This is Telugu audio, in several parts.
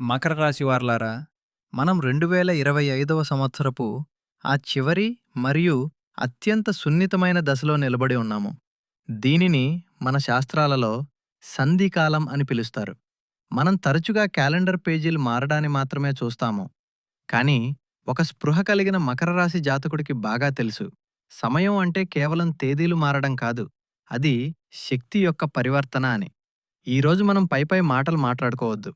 మకర రాశి వార్లారా మనం రెండు వేల ఇరవై ఐదవ సంవత్సరపు ఆ చివరి మరియు అత్యంత సున్నితమైన దశలో నిలబడి ఉన్నాము. దీనిని మన శాస్త్రాలలో సంధికాలం అని పిలుస్తారు. మనం తరచుగా క్యాలెండర్ పేజీలు మారడాన్ని మాత్రమే చూస్తాము. కానీ ఒక స్పృహ కలిగిన మకర రాశి జాతకుడికి బాగా తెలుసు. సమయం అంటే కేవలం తేదీలు మారడం కాదు అది శక్తి యొక్క పరివర్తన అని. ఈరోజు మనం పైపై మాటలు మాట్లాడుకోవద్దు.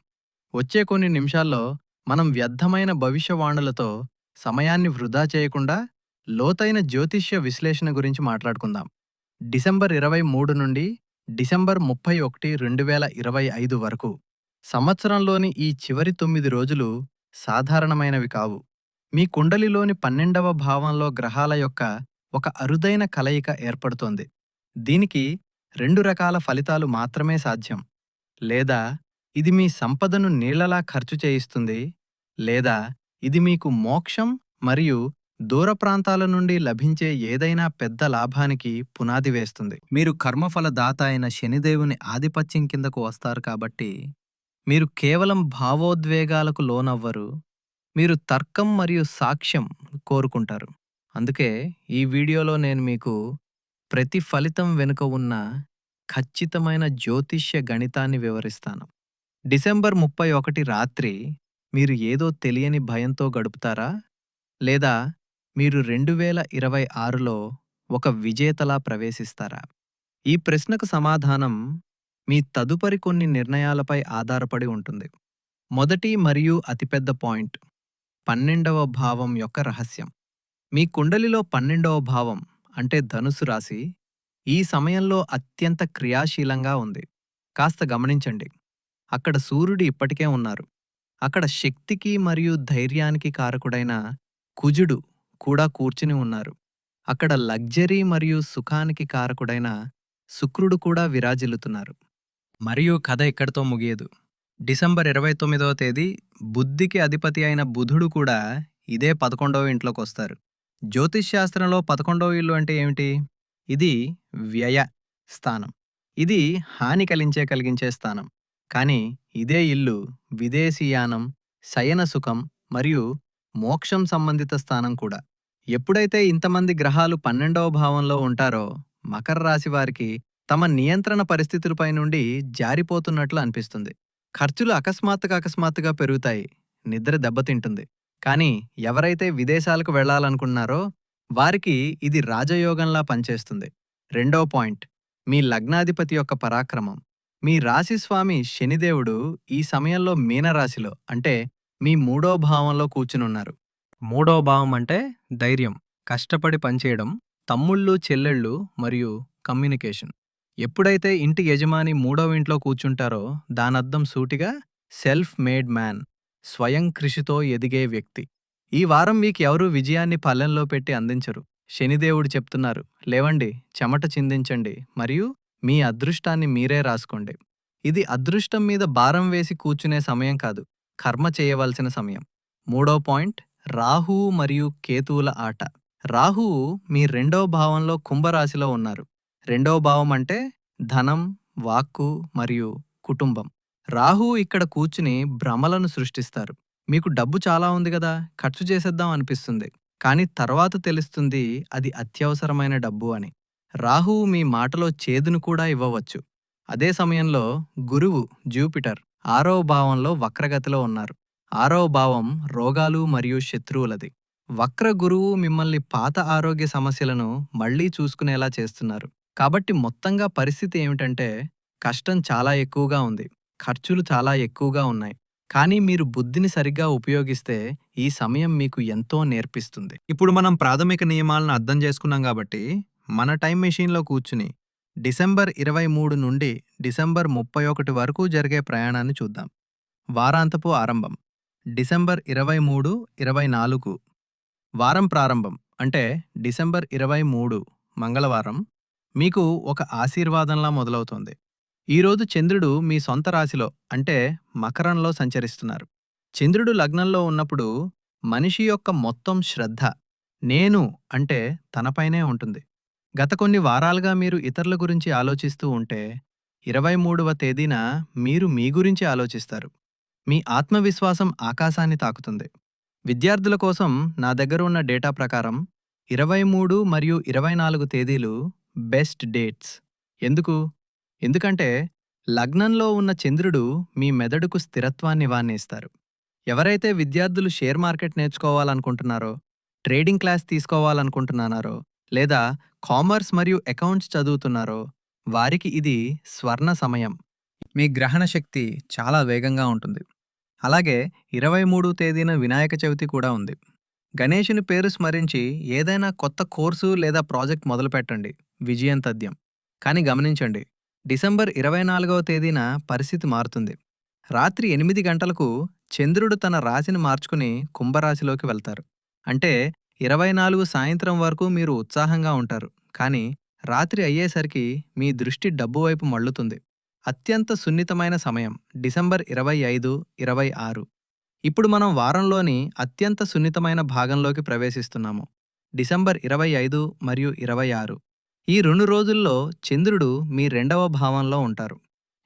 వచ్చే కొన్ని నిమిషాల్లో మనం వ్యర్థమైన భవిష్యవాణులతో సమయాన్ని వృధా చేయకుండా లోతైన జ్యోతిష్య విశ్లేషణ గురించి మాట్లాడుకుందాం. డిసెంబర్ ఇరవై మూడు నుండి డిసెంబర్ ముప్పై ఒకటి రెండు వేల ఇరవై ఐదు వరకు సంవత్సరంలోని ఈ చివరి తొమ్మిది రోజులు సాధారణమైనవి కావు. మీ కుండలిలోని పన్నెండవ భావంలో గ్రహాల యొక్క ఒక అరుదైన కలయిక ఏర్పడుతోంది. దీనికి రెండు రకాల ఫలితాలు మాత్రమే సాధ్యం. లేదా ఇది మీ సంపదను నీళ్ళలా ఖర్చు చేయిస్తుంది లేదా ఇది మీకు మోక్షం మరియు దూర ప్రాంతాల నుండి లభించే ఏదైనా పెద్ద లాభానికి పునాది వేస్తుంది. మీరు కర్మఫల దాత అయిన శనిదేవుని ఆధిపత్యం కిందకు వస్తారు కాబట్టి మీరు కేవలం భావోద్వేగాలకు లోనవ్వరు మీరు తర్కం మరియు సాక్ష్యం కోరుకుంటారు. అందుకే ఈ వీడియోలో నేను మీకు ప్రతి ఫలితం వెనుక ఉన్న ఖచ్చితమైన జ్యోతిష్య గణితాన్ని వివరిస్తాను. డిసెంబర్ ముప్పై ఒకటి రాత్రి మీరు ఏదో తెలియని భయంతో గడుపుతారా? లేదా మీరు రెండు వేల ఇరవై ఆరులో ఒక విజేతలా ప్రవేశిస్తారా? ఈ ప్రశ్నకు సమాధానం మీ తదుపరి కొన్ని నిర్ణయాలపై ఆధారపడి ఉంటుంది. మొదటి మరియు అతిపెద్ద పాయింట్ పన్నెండవ భావం యొక్క రహస్యం. మీ కుండలిలో పన్నెండవ భావం అంటే ధనుసు రాశి ఈ సమయంలో అత్యంత క్రియాశీలంగా ఉంది. కాస్త గమనించండి. అక్కడ సూర్యుడు ఇప్పటికే ఉన్నారు. అక్కడ శక్తికి మరియు ధైర్యానికి కారకుడైన కుజుడు కూడా కూర్చుని ఉన్నారు. అక్కడ లగ్జరీ మరియు సుఖానికి కారకుడైన శుక్రుడు కూడా విరాజిల్లుతున్నారు. మరియు కథ ఇక్కడితో ముగియదు. డిసెంబర్ ఇరవై తొమ్మిదవ తేదీ బుద్ధికి అధిపతి అయిన బుధుడు కూడా ఇదే పదకొండవ ఇంట్లోకి వస్తారు జ్యోతిష్ శాస్త్రంలో పదకొండవ ఇల్లు అంటే ఏమిటి? ఇది వ్యయ స్థానం. ఇది హాని కలించే కలిగించే స్థానం. కాని ఇదే ఇల్లు విదేశీయానం శయన సుఖం మరియు మోక్షం సంబంధిత స్థానం కూడా. ఎప్పుడైతే ఇంతమంది గ్రహాలు పన్నెండవ భావంలో ఉంటారో మకర రాశి వారికి తమ నియంత్రణ పరిస్థితులపై నుండి జారిపోతున్నట్లు అనిపిస్తుంది. ఖర్చులు అకస్మాత్తుగా అకస్మాత్తుగా పెరుగుతాయి నిద్ర దెబ్బతింటుంది. కానీ ఎవరైతే విదేశాలకు వెళ్ళాలనుకున్నారో వారికి ఇది రాజయోగంలా పనిచేస్తుంది. రెండో పాయింట్ మీ లగ్నాధిపతి యొక్క పరాక్రమం. మీ రాశిస్వామి శనిదేవుడు ఈ సమయంలో మీనరాశిలో అంటే మీ మూడో భావంలో కూర్చునున్నారు. మూడో భావం అంటే ధైర్యం కష్టపడి పనిచేయడం తమ్ముళ్ళు చెల్లెళ్ళు మరియు కమ్యూనికేషన్. ఎప్పుడైతే ఇంటి యజమాని మూడవ ఇంట్లో కూర్చుంటారో దానర్థం సూటిగా సెల్ఫ్ మేడ్ మ్యాన్ స్వయం కృషితో ఎదిగే వ్యక్తి. ఈ వారం మీకు ఎవరూ విజయాన్ని పల్లెంలో పెట్టి అందించరు? శనిదేవుడు చెప్తున్నారు లేవండి చెమట చిందించండి మరియు మీ అదృష్టాన్ని మీరే రాసుకోండి. ఇది అదృష్టం మీద భారం వేసి కూర్చునే సమయం కాదు కర్మ చేయవలసిన సమయం. మూడో పాయింట్ రాహువు మరియు కేతువుల ఆట. రాహువు మీ రెండవ భావంలో కుంభరాశిలో ఉన్నారు. రెండవ భావం అంటే ధనం వాక్కు మరియు కుటుంబం. రాహువు ఇక్కడ కూర్చుని భ్రమలను సృష్టిస్తారు. మీకు డబ్బు చాలా ఉంది కదా ఖర్చు చేసేద్దాం అనిపిస్తుంది. కానీ తర్వాత తెలుస్తుంది అది అత్యవసరమైన డబ్బు అని. రాహువు మీ మాటలో చేదును కూడా ఇవ్వవచ్చు. అదే సమయంలో గురువు జూపిటర్ ఆరవ భావంలో వక్రగతిలో ఉన్నారు. ఆరవ భావం రోగాలు మరియు శత్రువులది. వక్ర గురువు మిమ్మల్ని పాత ఆరోగ్య సమస్యలను మళ్ళీ చూసుకునేలా చేస్తున్నారు. కాబట్టి మొత్తంగా పరిస్థితి ఏమిటంటే కష్టం చాలా ఎక్కువగా ఉంది. ఖర్చులు చాలా ఎక్కువగా ఉన్నాయి. కానీ మీరు బుద్ధిని సరిగ్గా ఉపయోగిస్తే ఈ సమయం మీకు ఎంతో నేర్పిస్తుంది. ఇప్పుడు మనం ప్రాథమిక నియమాలను అర్థం చేసుకున్నాం కాబట్టి మన టైం మెషీన్లో కూర్చుని డిసెంబర్ ఇరవై మూడు నుండి డిసెంబర్ ముప్పై ఒకటి వరకు జరిగే ప్రయాణాన్ని చూద్దాం. వారాంతపు ఆరంభం. డిసెంబర్ ఇరవై మూడు ఇరవై నాలుగు. వారం ప్రారంభం. అంటే డిసెంబర్ ఇరవై మూడు మంగళవారం. మీకు ఒక ఆశీర్వాదంలా మొదలవుతోంది. ఈరోజు చంద్రుడు మీ సొంత రాశిలో అంటే మకరంలో సంచరిస్తున్నారు. చంద్రుడు లగ్నంలో ఉన్నప్పుడు మనిషి యొక్క మొత్తం శ్రద్ధ నేను అంటే తనపైనే ఉంటుంది. గత కొన్ని వారాలుగా మీరు ఇతరుల గురించి ఆలోచిస్తూ ఉంటే ఇరవై మూడవ తేదీన మీరు మీ గురించి ఆలోచిస్తారు. మీ ఆత్మవిశ్వాసం ఆకాశాన్ని తాకుతుంది. విద్యార్థుల కోసం నా దగ్గర ఉన్న డేటా ప్రకారం ఇరవై మూడు మరియు ఇరవై నాలుగు తేదీలు బెస్ట్ డేట్స్. ఎందుకు? ఎందుకంటే లగ్నంలో ఉన్న చంద్రుడు మీ మెదడుకు స్థిరత్వాన్ని వాణిస్తారు ఎవరైతే విద్యార్థులు షేర్ మార్కెట్ నేర్చుకోవాలనుకుంటున్నారో ట్రేడింగ్ క్లాస్ తీసుకోవాలనుకుంటున్నారో లేదా కామర్స్ మరియు అకౌంట్స్ చదువుతున్నారో వారికి ఇది స్వర్ణ సమయం. మీ గ్రహణ శక్తి చాలా వేగంగా ఉంటుంది. అలాగే ఇరవై మూడు తేదీన వినాయక చవితి కూడా ఉంది. గణేషుని పేరు స్మరించి ఏదైనా కొత్త కోర్సు లేదా ప్రాజెక్ట్ మొదలుపెట్టండి. విజయం తథ్యం. కానీ గమనించండి డిసెంబర్ ఇరవై నాలుగవ తేదీన పరిస్థితి మారుతుంది. రాత్రి ఎనిమిది గంటలకు చంద్రుడు తన రాశిని మార్చుకుని కుంభరాశిలోకి వెళ్తారు. అంటే ఇరవై నాలుగు సాయంత్రం వరకు మీరు ఉత్సాహంగా ఉంటారు. కానీ రాత్రి అయ్యేసరికి మీ దృష్టి డబ్బు వైపు మళ్ళుతుంది. అత్యంత సున్నితమైన సమయం డిసెంబర్ ఇరవై ఐదు ఇరవై ఆరు. ఇప్పుడు మనం వారంలోని అత్యంత సున్నితమైన భాగంలోకి ప్రవేశిస్తున్నాము. డిసెంబర్ ఇరవై ఐదు మరియు ఇరవై ఆరు. ఈ రెండు రోజుల్లో చంద్రుడు మీ రెండవ భావంలో ఉంటారు.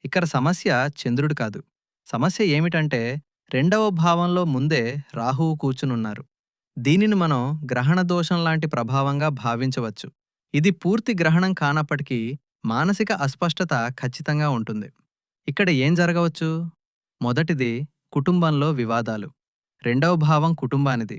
ఇక్కడ సమస్య చంద్రుడు కాదు. సమస్య ఏమిటంటే రెండవ భావంలో ముందే రాహువు కూర్చునున్నారు. దీనిని మనం గ్రహణ దోషం లాంటి ప్రభావంగా భావించవచ్చు. ఇది పూర్తి గ్రహణం కానప్పటికీ మానసిక అస్పష్టత ఖచ్చితంగా ఉంటుంది. ఇక్కడ ఏం జరగవచ్చు? మొదటిది కుటుంబంలో వివాదాలు. రెండవ భావం కుటుంబానిది.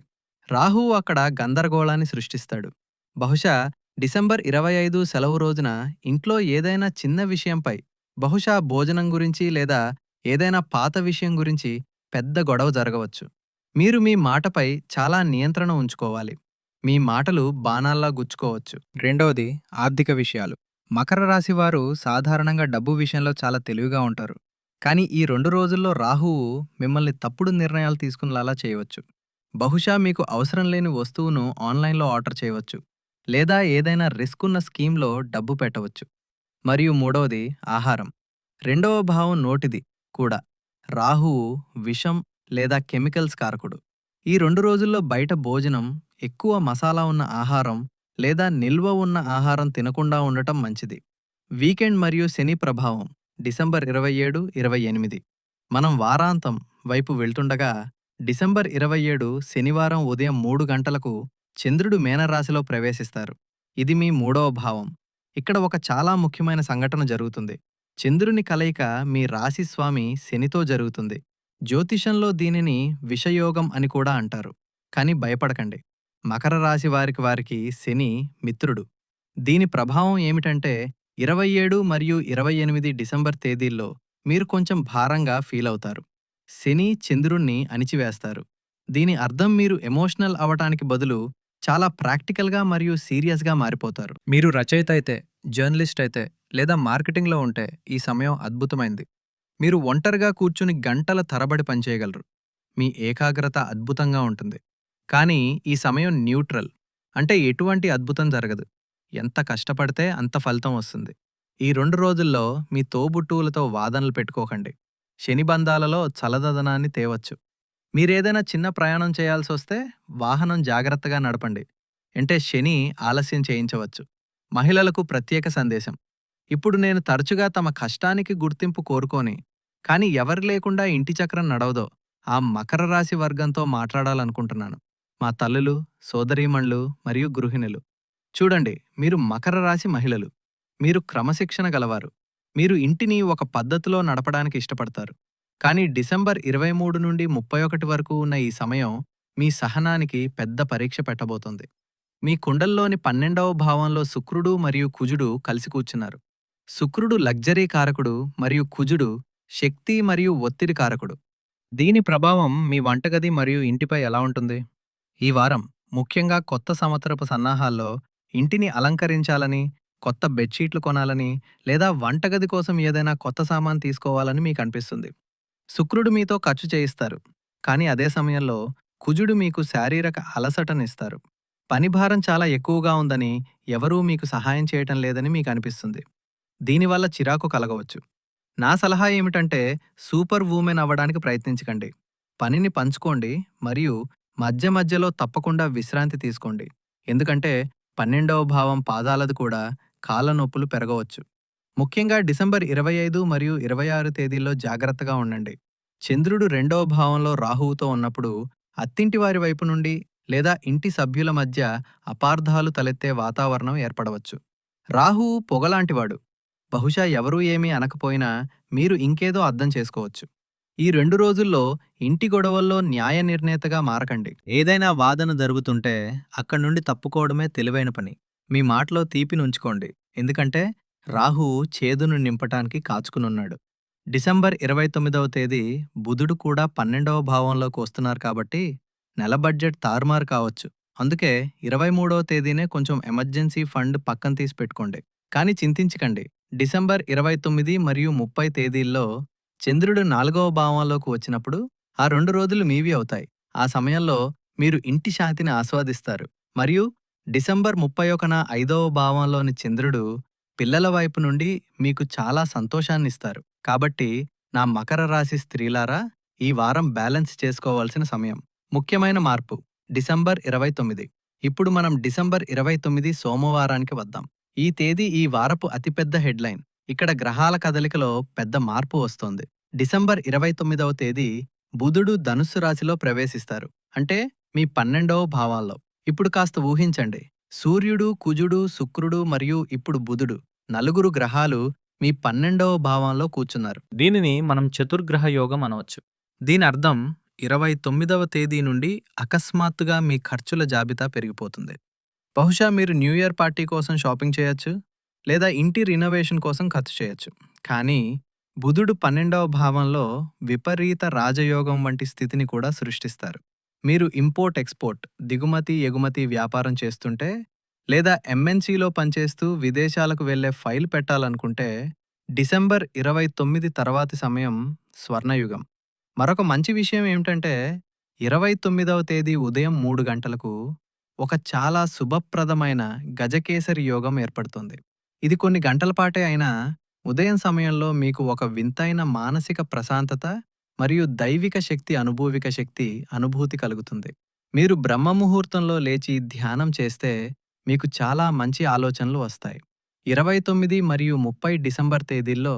రాహువు అక్కడ గందరగోళాన్ని సృష్టిస్తాడు. బహుశా డిసెంబర్ ఇరవై ఐదు సెలవు రోజున ఇంట్లో ఏదైనా చిన్న విషయంపై బహుశా భోజనం గురించి లేదా ఏదైనా పాత విషయం గురించి పెద్ద గొడవ జరగవచ్చు. మీరు మీ మాటపై చాలా నియంత్రణ ఉంచుకోవాలి. మీ మాటలు బాణాల్లా గుచ్చుకోవచ్చు. రెండవది ఆర్థిక విషయాలు. మకర రాశి వారు సాధారణంగా డబ్బు విషయంలో చాలా తెలివిగా ఉంటారు. కానీ ఈ రెండు రోజుల్లో రాహువు మిమ్మల్ని తప్పుడు నిర్ణయాలు తీసుకునేలా చేయవచ్చు. బహుశా మీకు అవసరం లేని వస్తువును ఆన్లైన్లో ఆర్డర్ చేయవచ్చు. లేదా ఏదైనా రిస్క్ ఉన్న స్కీమ్లో డబ్బు పెట్టవచ్చు. మరియు మూడవది ఆహారం. రెండవ భావం నోటిది కూడా. రాహువు విషం లేదా కెమికల్స్ కారకుడు. ఈ రెండు రోజుల్లో బయట భోజనం ఎక్కువ మసాలా ఉన్న ఆహారం లేదా నిల్వ ఉన్న ఆహారం తినకుండా ఉండటం మంచిది. వీకెండ్ మరియు శని ప్రభావం డిసెంబర్ ఇరవై ఏడు ఇరవై ఎనిమిది. మనం వారాంతం వైపు వెళ్తుండగా డిసెంబర్ ఇరవై ఏడు శనివారం ఉదయం మూడు గంటలకు చంద్రుడు మేనరాశిలో ప్రవేశిస్తారు. ఇది మీ మూడవ భావం. ఇక్కడ ఒక చాలా ముఖ్యమైన సంఘటన జరుగుతుంది. చంద్రుని కలయిక మీ రాశి స్వామి శనితో జరుగుతుంది. జ్యోతిషంలో దీనిని విషయోగం అని కూడా అంటారు. కానీ భయపడకండి. మకర రాశి వారికి వారికి శని మిత్రుడు. దీని ప్రభావం ఏమిటంటే ఇరవై ఏడు మరియు ఇరవై ఎనిమిది డిసెంబర్ తేదీల్లో మీరు కొంచెం భారంగా ఫీల్ అవుతారు. శని చంద్రుణ్ణి అణిచివేస్తారు. దీని అర్థం మీరు ఎమోషనల్ అవటానికి బదులు చాలా ప్రాక్టికల్గా మరియు సీరియస్గా మారిపోతారు. మీరు రచయిత అయితే జర్నలిస్ట్ అయితే లేదా మార్కెటింగ్లో ఉంటే ఈ సమయం అద్భుతమైంది. మీరు ఒంటరిగా కూర్చుని గంటల తరబడి పనిచేయగలరు మీ ఏకాగ్రత అద్భుతంగా ఉంటుంది. కానీ ఈ సమయం న్యూట్రల్. అంటే ఎటువంటి అద్భుతం జరగదు. ఎంత కష్టపడితే అంత ఫలితం వస్తుంది. ఈ రెండు రోజుల్లో మీ తోబుట్టువులతో వాదనలు పెట్టుకోకండి. శనిబంధాలలో చలదదనాన్ని తేవచ్చు. మీరేదైనా చిన్న ప్రయాణం చేయాల్సి వస్తే వాహనం జాగ్రత్తగా నడపండి. అంటే శని ఆలస్యం చేయించవచ్చు. మహిళలకు ప్రత్యేక సందేశం. ఇప్పుడు నేను తరచుగా తమ కష్టానికి గుర్తింపు కోరుకోని కాని ఎవరు లేకుండా ఇంటి చక్రం నడవదో ఆ మకర రాశి వర్గంతో మాట్లాడాలనుకుంటున్నాను. మా తల్లులు సోదరీమణులు మరియు గృహిణులు. చూడండి మీరు మకర రాశి మహిళలు. మీరు క్రమశిక్షణ గలవారు. మీరు ఇంటిని ఒక పద్ధతిలో నడపడానికి ఇష్టపడతారు. కానీ డిసెంబర్ ఇరవై మూడు నుండి ముప్పై ఒకటి వరకు ఉన్న ఈ సమయం మీ సహనానికి పెద్ద పరీక్ష పెట్టబోతోంది. మీ కుండల్లోని పన్నెండవ భావంలో శుక్రుడు మరియు కుజుడు కలిసి కూర్చున్నారు. శుక్రుడు లగ్జరీ కారకుడు మరియు కుజుడు శక్తి మరియు ఒత్తిడి కారకుడు. దీని ప్రభావం మీ వంటగది మరియు ఇంటిపై ఎలా ఉంటుంది? ఈ వారం ముఖ్యంగా కొత్త సంవత్సరపు సన్నాహాల్లో ఇంటిని అలంకరించాలని కొత్త బెడ్షీట్లు కొనాలని లేదా వంటగది కోసం ఏదైనా కొత్త సామాన్ తీసుకోవాలని మీకు అనిపిస్తుంది. శుక్రుడు మీతో ఖర్చు చేయిస్తారు కానీ అదే సమయంలో కుజుడు మీకు శారీరక అలసటనిస్తారు. పనిభారం చాలా ఎక్కువగా ఉందని ఎవరూ మీకు సహాయం చేయటం లేదని మీకు అనిపిస్తుంది. దీనివల్ల చిరాకు కలగవచ్చు. నా సలహా ఏమిటంటే సూపర్ వూమెన్ అవ్వడానికి ప్రయత్నించకండి. పనిని పంచుకోండి మరియు మధ్య మధ్యలో తప్పకుండా విశ్రాంతి తీసుకోండి. ఎందుకంటే పన్నెండవ భావం పాదాలది కూడా కాళ్ళ నొప్పులు పెరగవచ్చు. ముఖ్యంగా డిసెంబర్ ఇరవై ఐదు మరియు ఇరవై ఆరు తేదీల్లో జాగ్రత్తగా ఉండండి. చంద్రుడు రెండవ భావంలో రాహువుతో ఉన్నప్పుడు అత్తింటి వారి వైపు నుండి లేదా ఇంటి సభ్యుల మధ్య అపార్థాలు తలెత్తే వాతావరణం ఏర్పడవచ్చు. రాహువు పొగలాంటివాడు. బహుశా ఎవరూ ఏమీ అనకపోయినా మీరు ఇంకేదో అర్థం చేసుకోవచ్చు. ఈ రెండు రోజుల్లో ఇంటి గొడవల్లో న్యాయ నిర్ణేతగా మారకండి. ఏదైనా వాదన జరుగుతుంటే అక్కడి నుండి తప్పుకోవడమే తెలివైన పని. మీ మాటలో తీపినుంచుకోండి ఎందుకంటే రాహు చేదును నింపటానికి కాచుకునున్నాడు. డిసెంబర్ ఇరవై తొమ్మిదవ తేదీ బుధుడు కూడా పన్నెండవ భావంలోకి వస్తున్నారు కాబట్టి నెల బడ్జెట్ తారుమారు కావచ్చు. అందుకే ఇరవై మూడవ తేదీనే కొంచెం ఎమర్జెన్సీ ఫండ్ పక్కన తీసి పెట్టుకోండి. కానీ చింతించకండి. డిసెంబర్ ఇరవై తొమ్మిది మరియు ముప్పై తేదీల్లో చంద్రుడు నాలుగవ భావంలోకి వచ్చినప్పుడు ఆ రెండు రోజులు మీవి అవుతాయి. ఆ సమయంలో మీరు ఇంటి శాంతిని ఆస్వాదిస్తారు. మరియు డిసెంబర్ ముప్పై ఒకన ఐదవ భావంలోని చంద్రుడు పిల్లల వైపు నుండి మీకు చాలా సంతోషాన్నిస్తారు. కాబట్టి నా మకర రాశి స్త్రీలారా ఈ వారం బ్యాలెన్స్ చేసుకోవాల్సిన సమయం. ముఖ్యమైన మార్పు డిసెంబర్ ఇరవై తొమ్మిది. ఇప్పుడు మనం డిసెంబర్ ఇరవై తొమ్మిది సోమవారానికి వద్దాం. ఈ తేదీ ఈ వారపు అతిపెద్ద హెడ్లైన్. ఇక్కడ గ్రహాల కదలికలో పెద్ద మార్పు వస్తోంది. డిసెంబర్ ఇరవై తొమ్మిదవ తేదీ బుధుడు ధనుస్సు రాశిలో ప్రవేశిస్తారు. అంటే మీ పన్నెండవ భావాల్లో. ఇప్పుడు కాస్త ఊహించండి. సూర్యుడు కుజుడు శుక్రుడు మరియు ఇప్పుడు బుధుడు నలుగురు గ్రహాలు మీ పన్నెండవ భావంలో కూర్చున్నారు. దీనిని మనం చతుర్గ్రహ యోగం అనవచ్చు. దీని అర్థం ఇరవై తొమ్మిదవ తేదీ నుండి అకస్మాత్తుగా మీ ఖర్చుల జాబితా పెరిగిపోతుంది. బహుశా మీరు న్యూ ఇయర్ పార్టీ కోసం షాపింగ్ చేయొచ్చు లేదా ఇంటి రినోవేషన్ కోసం ఖర్చు చేయొచ్చు. కానీ బుధుడు పన్నెండవ భావంలో విపరీత రాజయోగం వంటి స్థితిని కూడా సృష్టిస్తారు. మీరు ఇంపోర్ట్ ఎక్స్పోర్ట్ దిగుమతి ఎగుమతి వ్యాపారం చేస్తుంటే లేదా ఎంఎన్సీలో పనిచేస్తూ విదేశాలకు వెళ్ళే ఫైల్ పెట్టాలనుకుంటే డిసెంబర్ ఇరవై తొమ్మిది తర్వాతి సమయం స్వర్ణయుగం. మరొక మంచి విషయం ఏమిటంటే ఇరవై తొమ్మిదవ తేదీ ఉదయం మూడు గంటలకు ఒక చాలా శుభప్రదమైన గజకేసరి యోగం ఏర్పడుతుంది. ఇది కొన్ని గంటలపాటే అయినా ఉదయం సమయంలో మీకు ఒక వింతైన మానసిక ప్రశాంతత మరియు దైవిక శక్తి అనుభూవిక శక్తి అనుభూతి కలుగుతుంది. మీరు బ్రహ్మ ముహూర్తంలో లేచి ధ్యానం చేస్తే మీకు చాలా మంచి ఆలోచనలు వస్తాయి. ఇరవై తొమ్మిది మరియు ముప్పై డిసెంబర్ తేదీల్లో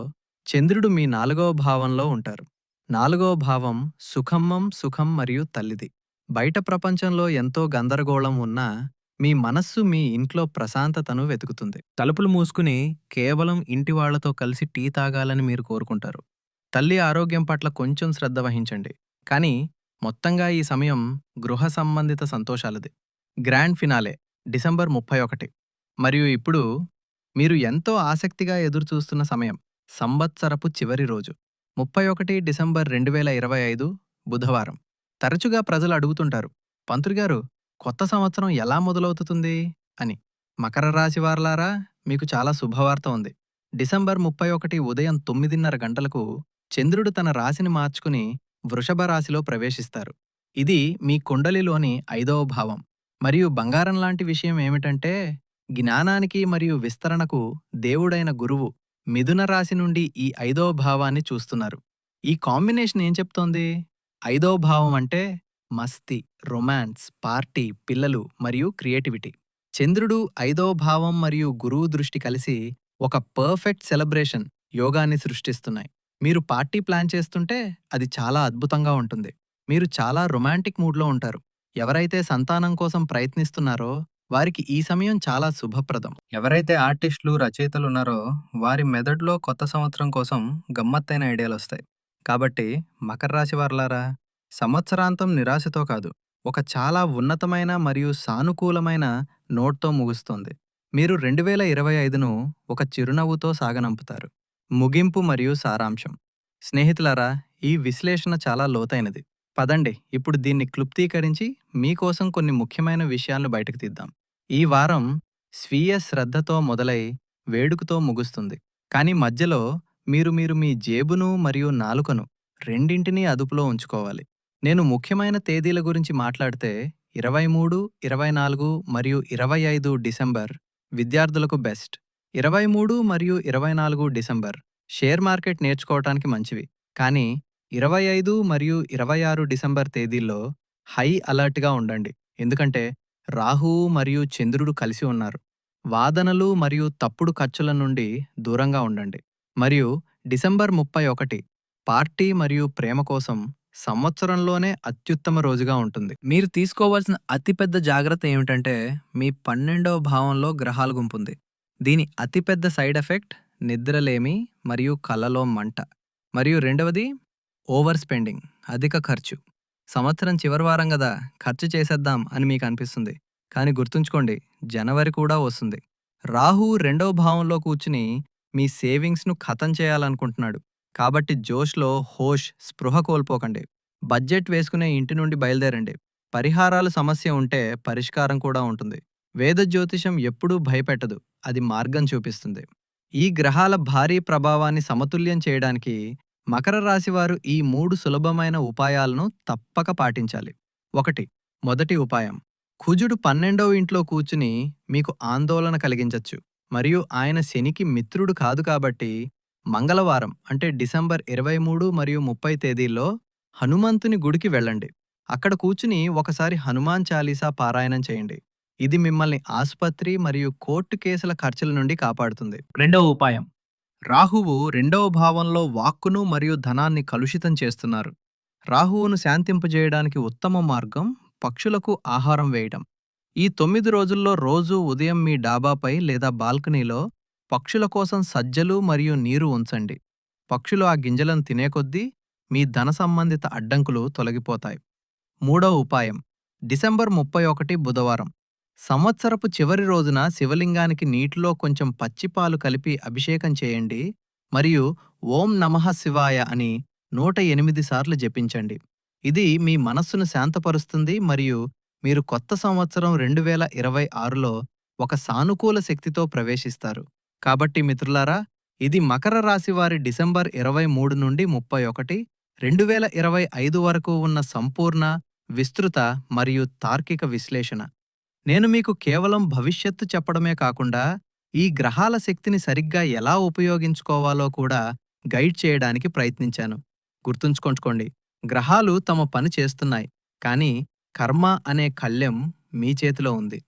చంద్రుడు మీ నాలుగవ భావంలో ఉంటారు. నాలుగవ భావం సుఖమ్మం సుఖం మరియు తల్లిది. బయట ప్రపంచంలో ఎంతో గందరగోళం ఉన్నా మీ మనస్సు మీ ఇంట్లో ప్రశాంతతను వెతుకుతుంది. తలుపులు మూసుకుని కేవలం ఇంటి వాళ్ళతో కలిసి టీ తాగాలని మీరు కోరుకుంటారు. తల్లి ఆరోగ్యం పట్ల కొంచెం శ్రద్ధ వహించండి. కానీ మొత్తంగా ఈ సమయం గృహ సంబంధిత సంతోషాలది. గ్రాండ్ ఫినాలే డిసెంబర్ ముప్పై ఒకటి. మరియు ఇప్పుడు మీరు ఎంతో ఆసక్తిగా ఎదురుచూస్తున్న సమయం సంవత్సరపు చివరి రోజు. ముప్పై ఒకటి డిసెంబర్ రెండు వేల ఇరవై ఐదు బుధవారం. తరచుగా ప్రజలు అడుగుతుంటారు పంతులుగారు కొత్త సంవత్సరం ఎలా మొదలవుతుంది? అని. మకర రాశి వారలారా మీకు చాలా శుభవార్త ఉంది. డిసెంబర్ ముప్పై ఒకటి ఉదయం తొమ్మిదిన్నర గంటలకు చంద్రుడు తన రాశిని మార్చుకుని వృషభ రాశిలో ప్రవేశిస్తారు. ఇది మీ కుండలిలోని ఐదవ భావం. మరియు బంగారం లాంటి విషయం ఏమిటంటే జ్ఞానానికి మరియు విస్తరణకు దేవుడైన గురువు మిథున రాశి నుండి ఈ ఐదవ భావాన్ని చూస్తున్నారు. ఈ కాంబినేషన్ ఏం చెప్తోంది? ఐదో భావం అంటే మస్తి రొమాన్స్ పార్టీ పిల్లలు మరియు క్రియేటివిటీ. చంద్రుడు ఐదో భావం మరియు గురువు దృష్టి కలిసి ఒక పర్ఫెక్ట్ సెలబ్రేషన్ యోగాన్ని సృష్టిస్తున్నాయి. మీరు పార్టీ ప్లాన్ చేస్తుంటే అది చాలా అద్భుతంగా ఉంటుంది. మీరు చాలా రొమాంటిక్ మూడ్లో ఉంటారు. ఎవరైతే సంతానం కోసం ప్రయత్నిస్తున్నారో వారికి ఈ సమయం చాలా శుభప్రదం. ఎవరైతే ఆర్టిస్టులు రచయితలు ఉన్నారో వారి మెదడులో కొత్త సంవత్సరం కోసం గమ్మత్తైన ఐడియాలు వస్తాయి కాబట్టి మకర రాశి వారలారా సంవత్సరాంతం నిరాశతో కాదు ఒక చాలా ఉన్నతమైన మరియు సానుకూలమైన నోట్తో ముగుస్తోంది. మీరు రెండు వేల ఇరవై ఐదును ఒక చిరునవ్వుతో సాగనంపుతారు. ముగింపు మరియు సారాంశం. స్నేహితులారా ఈ విశ్లేషణ చాలా లోతైనది. పదండి ఇప్పుడు దీన్ని క్లుప్తీకరించి మీకోసం కొన్ని ముఖ్యమైన విషయాలను బయటకు తీద్దాం. ఈ వారం స్వీయ శ్రద్ధతో మొదలై వేడుకతో ముగుస్తుంది. కానీ మధ్యలో మీరు మీరు మీ జేబును మరియు నాలుకను రెండింటినీ అదుపులో ఉంచుకోవాలి. నేను ముఖ్యమైన తేదీల గురించి మాట్లాడితే ఇరవై మూడు ఇరవై నాలుగు మరియు ఇరవై ఐదు డిసెంబర్ విద్యార్థులకు బెస్ట్. ఇరవై మూడు మరియు ఇరవై నాలుగు డిసెంబర్ షేర్ మార్కెట్ నేర్చుకోవటానికి మంచివి. కానీ ఇరవై ఐదు మరియు ఇరవై ఆరు డిసెంబర్ తేదీల్లో హై అలర్ట్గా ఉండండి. ఎందుకంటే రాహువు మరియు చంద్రుడు కలిసి ఉన్నారు. వాదనలు మరియు తప్పుడు ఖర్చుల నుండి దూరంగా ఉండండి. మరియు డిసెంబర్ ముప్పై ఒకటి పార్టీ మరియు ప్రేమ కోసం సంవత్సరంలోనే అత్యుత్తమ రోజుగా ఉంటుంది. మీరు తీసుకోవాల్సిన అతిపెద్ద జాగ్రత్త ఏమిటంటే మీ పన్నెండవ భావంలో గ్రహాల గుంపుంది. దీని అతిపెద్ద సైడ్ ఎఫెక్ట్ నిద్రలేమి మరియు కళ్ళలో మంట. మరియు రెండవది ఓవర్ స్పెండింగ్ అధిక ఖర్చు. సంవత్సరం చివరి వారం కదా ఖర్చు చేసేద్దాం అని మీకు అనిపిస్తుంది. కానీ గుర్తుంచుకోండి జనవరి కూడా వస్తుంది. రాహు రెండవ భావంలో కూర్చుని మీ సేవింగ్స్ను ఖతం చేయాలనుకుంటున్నాడు. కాబట్టి జోష్లో హోష్ స్పృహ కోల్పోకండి. బడ్జెట్ వేసుకునే ఇంటి నుండి బయలుదేరండి. పరిహారాలు సమస్య ఉంటే పరిష్కారం కూడా ఉంటుంది. వేద జ్యోతిషం ఎప్పుడూ భయపెట్టదు. అది మార్గం చూపిస్తుంది. ఈ గ్రహాల భారీ ప్రభావాన్ని సమతుల్యం చేయడానికి మకర రాశివారు ఈ మూడు సులభమైన ఉపాయాలను తప్పక పాటించాలి. ఒకటి మొదటి ఉపాయం. కుజుడు పన్నెండవ ఇంట్లో కూర్చుని మీకు ఆందోళన కలిగించచ్చు. మరియు ఆయన శనికి మిత్రుడు కాదు కాబట్టి మంగళవారం అంటే డిసెంబర్ ఇరవై మూడు మరియు ముప్పై తేదీల్లో హనుమంతుని గుడికి వెళ్ళండి. అక్కడ కూర్చుని ఒకసారి హనుమాన్ చాలీసా పారాయణం చేయండి. ఇది మిమ్మల్ని ఆసుపత్రి మరియు కోర్టు కేసుల ఖర్చుల నుండి కాపాడుతుంది. రెండవ ఉపాయం. రాహువు రెండవ భావంలో వాక్కును మరియు ధనాన్ని కలుషితం చేస్తున్నారు. రాహువును శాంతింపజేయడానికి ఉత్తమ మార్గం పక్షులకు ఆహారం వేయడం ఈ తొమ్మిది రోజుల్లో రోజూ ఉదయం మీ డాబాపై లేదా బాల్కనీలో పక్షుల కోసం సజ్జలు మరియు నీరు ఉంచండి. పక్షులు ఆ గింజలను తినేకొద్దీ మీ ధన సంబంధిత అడ్డంకులు తొలగిపోతాయి. మూడవ ఉపాయం. డిసెంబర్ ముప్పై ఒకటి బుధవారం. సంవత్సరపు చివరి రోజున శివలింగానికి నీటిలో కొంచెం పచ్చిపాలు కలిపి అభిషేకం చేయండి మరియు ఓం నమః శివాయ అని నూట ఎనిమిది సార్లు జపించండి. ఇది మీ మనస్సును శాంతపరుస్తుంది మరియు మీరు కొత్త సంవత్సరం రెండు వేల ఇరవై ఆరులో ఒక సానుకూల శక్తితో ప్రవేశిస్తారు. కాబట్టి మిత్రులారా ఇది మకర రాశి వారి డిసెంబర్ ఇరవై మూడు నుండి ముప్పై ఒకటి రెండు వేల ఇరవై ఐదు వరకు ఉన్న సంపూర్ణ విస్తృత మరియు తార్కిక విశ్లేషణ. నేను మీకు కేవలం భవిష్యత్తు చెప్పడమే కాకుండా ఈ గ్రహాల శక్తిని సరిగ్గా ఎలా ఉపయోగించుకోవాలో కూడా గైడ్ చేయడానికి ప్రయత్నించాను. గుర్తుంచుకొంచుకోండి గ్రహాలు తమ పని చేస్తున్నాయి కానీ కర్మ అనే కళ్ళెం మీ చేతిలో ఉంది.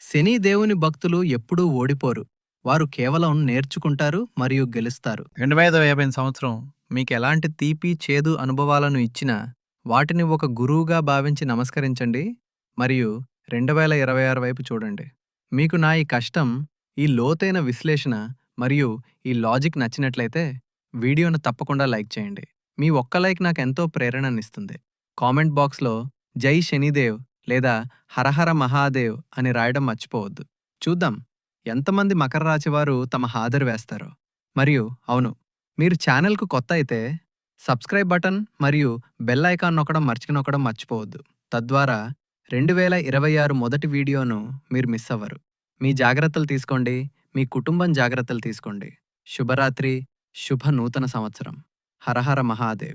శని దేవుని భక్తులు ఎప్పుడూ ఓడిపోరు. వారు కేవలం నేర్చుకుంటారు మరియు గెలుస్తారు. రెండు వేల యాభై సంవత్సరం మీకు ఎలాంటి తీపి చేదు అనుభవాలను ఇచ్చినా వాటిని ఒక గురువుగా భావించి నమస్కరించండి. మరియు రెండు వేల ఇరవై ఆరు వైపు చూడండి. మీకు నా ఈ కష్టం ఈ లోతైన విశ్లేషణ మరియు ఈ లాజిక్ నచ్చినట్లయితే వీడియోను తప్పకుండా లైక్ చేయండి. మీ ఒక్క లైక్ నాకు ఎంతో ప్రేరణనిస్తుంది కామెంట్ బాక్స్లో జై శనిదేవ్ లేదా హరహర మహాదేవ్ అని రాయడం మర్చిపోవద్దు. చూద్దాం ఎంతమంది మకర రాశివారు తమ హాజరు వేస్తారో. మరియు అవును మీరు ఛానల్కు కొత్త అయితే సబ్స్క్రైబ్ బటన్ మరియు బెల్ ఐకాన్ నొక్కడం మర్చికి నొక్కడం మర్చిపోవద్దు. తద్వారా రెండు వేల ఇరవై ఆరు మొదటి వీడియోను మీరు మిస్ అవ్వరు. మీ జాగ్రత్తలు తీసుకోండి మీ కుటుంబం జాగ్రత్తలు తీసుకోండి. శుభరాత్రి శుభ నూతన సంవత్సరం. హరహర మహాదేవ్.